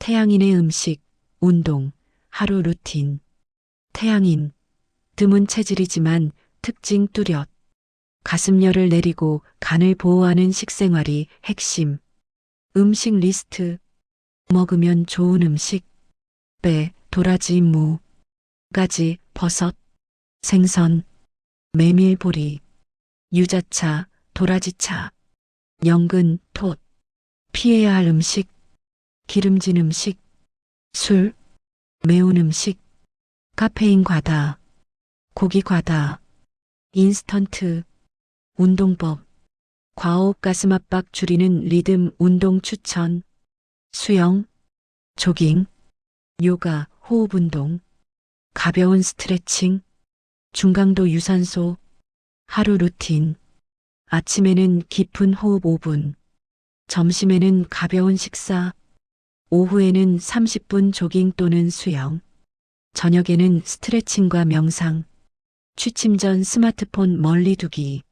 태양인의 음식, 운동, 하루 루틴. 태양인. 드문 체질이지만 특징 뚜렷. 가슴열을 내리고 간을 보호하는 식생활이 핵심. 음식 리스트. 먹으면 좋은 음식. 배, 도라지, 무. 가지, 버섯. 생선. 메밀보리. 유자차, 도라지차. 연근, 톳. 피해야 할 음식. 기름진 음식. 술. 매운 음식. 카페인 과다. 고기 과다. 인스턴트. 운동법. 과호흡 가슴 압박 줄이는 리듬 운동 추천. 수영. 조깅. 요가, 호흡 운동. 가벼운 스트레칭. 중강도 유산소. 하루 루틴. 아침에는 깊은 호흡 5분. 점심에는 가벼운 식사. 오후에는 30분 조깅 또는 수영. 저녁에는 스트레칭과 명상. 취침 전 스마트폰 멀리 두기.